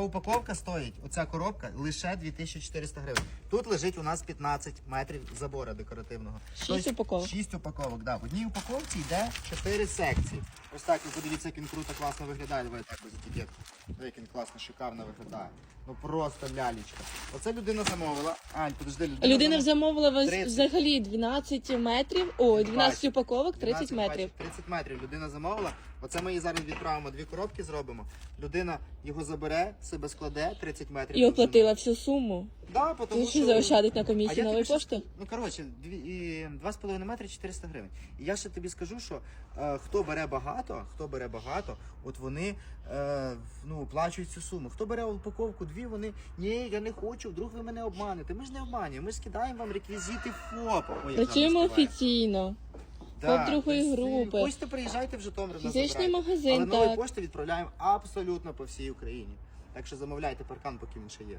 Упаковка стоїть, оця коробка лише 2400 гривень. Тут лежить у нас 15 метрів забора декоративного. Шість упаковок. 6 упаковок, да. В одній упаковці йде 4 секції. Ось так, ви подивіться, як він круто, класно виглядає. Давай так ось етикетку. Як він класно, шикарно виглядає. Ну просто лялечка. Оце людина замовила. Ань, подожди, людина, Людина замовила- замовила вось- 30. взагалі 12 метрів, ой, 12 упаковок, 30 12, метрів. бачиш, 30 метрів людина замовила. Оце ми її зараз відправимо, дві коробки зробимо. Людина його забере, себе складе 30 метрів. І оплатила всю суму. Да, тому Ти що... ще заощадить на А комісії я нової тобі ще пошти? Ну коротше, дві, і, 2,5 метри 400 гривень. І я ще тобі скажу, що е, хто бере багато, хто бере багато, от вони е, ну, оплачують цю суму. Хто бере упаковку дві, вони ні, я не хочу, вдруг ви мене обманете. Ми ж не обманюємо, ми ж скидаємо вам реквізити ФОП. Ой, як Працюємо гарно співає. офіційно. ФОП другої тобто, групи. Хочете, приїжджайте в Житомир. нас Фізичний забирайте. магазин, Але нової так. пошти відправляємо абсолютно по всій Україні. Так що замовляйте паркан, поки він ще є.